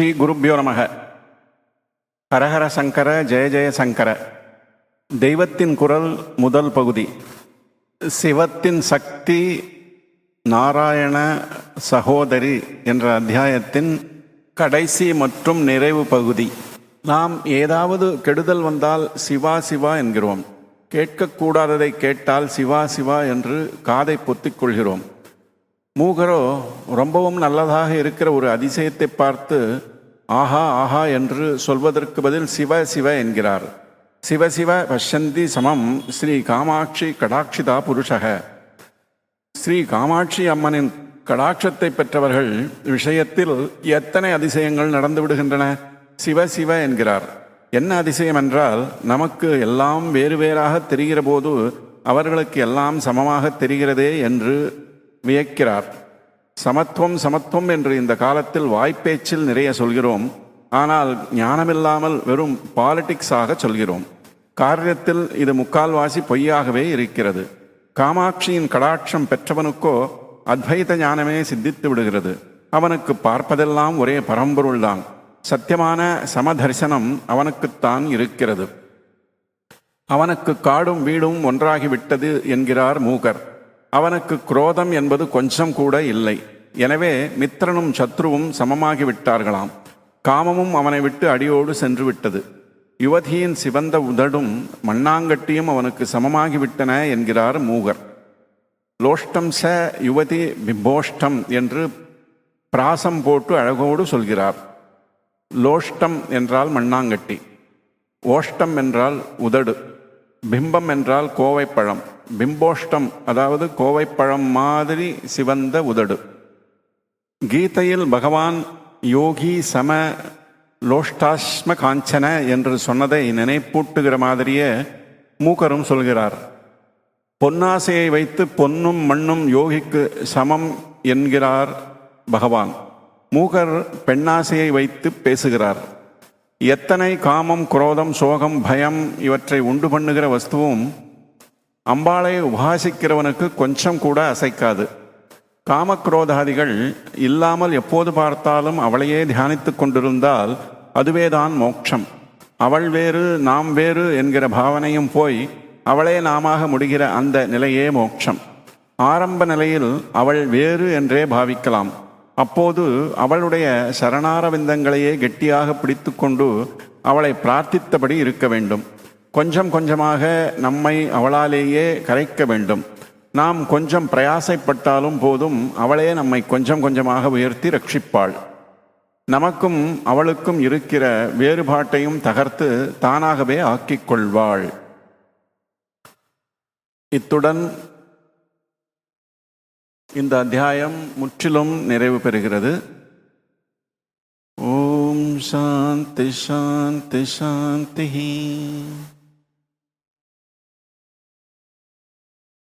ஸ்ரீ குருப்பியோ நமக. ஹரஹர சங்கர ஜெய ஜெய சங்கர. தெய்வத்தின் குரல் முதல் பகுதி. சிவத்தின் சக்தி நாராயண சகோதரி என்ற அத்தியாயத்தின் கடைசி மற்றும் நிறைவு பகுதி. நாம் ஏதாவது கெடுதல் வந்தால் சிவா சிவா என்கிறோம். கேட்கக்கூடாததை கேட்டால் சிவா சிவா என்று காதை பொத்திக் கொள்கிறோம். மூகரோ ரொம்பவும் நல்லதாக இருக்கிற ஒரு அதிசயத்தை பார்த்து ஆஹா ஆஹா என்று சொல்வதற்கு பதில் சிவ சிவ என்கிறார். சிவ சிவ பஷ்யந்தி சமம் ஸ்ரீ காமாட்சி கடாட்சிதா புருஷக. ஸ்ரீ காமாட்சி அம்மனின் கடாட்சத்தை பெற்றவர்கள் விஷயத்தில் எத்தனை அதிசயங்கள் நடந்து விடுகின்றன? சிவ சிவ என்கிறார். என்ன அதிசயம் என்றால் நமக்கு எல்லாம் வேறு வேறாக தெரிகிற போது அவர்களுக்கு எல்லாம் சமமாக தெரிகிறதே என்று வியக்கிறார். சமத்துவம் சமத்துவம் என்று இந்த காலத்தில் வாய்ப்பேச்சில் நிறைய சொல்கிறோம். ஆனால் ஞானமில்லாமல் வெறும் பாலிட்டிக்ஸாக சொல்கிறோம். காரியத்தில் இது முக்கால்வாசி பொய்யாகவே இருக்கிறது. காமாட்சியின் கடாட்சம் பெற்றவனுக்கோ அத்வைத ஞானமே சித்தித்து விடுகிறது. அவனுக்கு பார்ப்பதெல்லாம் ஒரே பரம்பொருள்தான். சத்தியமான சமதரிசனம் அவனுக்குத்தான் இருக்கிறது. அவனுக்கு காடும் வீடும் ஒன்றாகிவிட்டது என்கிறார் மூகர். அவனுக்கு குரோதம் என்பது கொஞ்சம் கூட இல்லை. எனவே மித்திரனும் சத்ருவும் சமமாகி விட்டார்களாம். காமமும் அவனை விட்டு அடியோடு சென்று விட்டது. யுவதியின் சிவந்த உதடும் மண்ணாங்கட்டியும் அவனுக்கு சமமாகிவிட்டன என்கிறார் மூகர். லோஷ்டம் ச யுவதி பிம்போஷ்டம் என்று பிராசம் போட்டு அழகோடு சொல்கிறார். லோஷ்டம் என்றால் மண்ணாங்கட்டி. ஓஷ்டம் என்றால் உதடு. பிம்பம் என்றால் கோவைப்பழம். பிம்போஷ்டம் அதாவது கோவைப்பழம் மாதிரி சிவந்த உதடு. கீதையில் பகவான் யோகி சம லோஷ்டாஸ்ம காஞ்சன என்று சொன்னதை நினைப்பூட்டுகிற மாதிரியே மூக்கரும் சொல்கிறார். பொன்னாசையை வைத்து பொன்னும் மண்ணும் யோகிக்கு சமம் என்கிறார் பகவான். மூகர் பெண்ணாசையை வைத்து பேசுகிறார். எத்தனை காமம் குரோதம் சோகம் பயம் இவற்றை உண்டு பண்ணுகிற வஸ்துவும் அம்பாளை உபாசிக்கிறவனுக்கு கொஞ்சம் கூட அசைக்காது. காமக்ரோதாதிகள் இல்லாமல் எப்போது பார்த்தாலும் அவளையே தியானித்து கொண்டிருந்தால் அதுவேதான் மோட்சம். அவள் வேறு நாம் வேறு என்கிற பாவனையும் போய் அவளே நாமாக முடிகிற அந்த நிலையே மோட்சம். ஆரம்ப நிலையில் அவள் வேறு என்றே பாவிக்கலாம். அப்போது அவளுடைய சரணாரவிந்தங்களையே கெட்டியாக பிடித்து கொண்டு அவளை பிரார்த்தித்தபடி இருக்க வேண்டும். கொஞ்சம் கொஞ்சமாக நம்மை அவளாலேயே கரைக்க வேண்டும். நாம் கொஞ்சம் பிரயாசைப்பட்டாலும் போதும் அவளே நம்மை கொஞ்சம் கொஞ்சமாக உயர்த்தி ரட்சிப்பாள். நமக்கும் அவளுக்கும் இருக்கிற வேறுபாட்டையும் தகர்த்து தானாகவே ஆக்கிக் கொள்வாள். இத்துடன் இந்த அத்தியாயம் முற்றிலும் நிறைவு பெறுகிறது. ஓம் சாந்தி சாந்தி சாந்தி.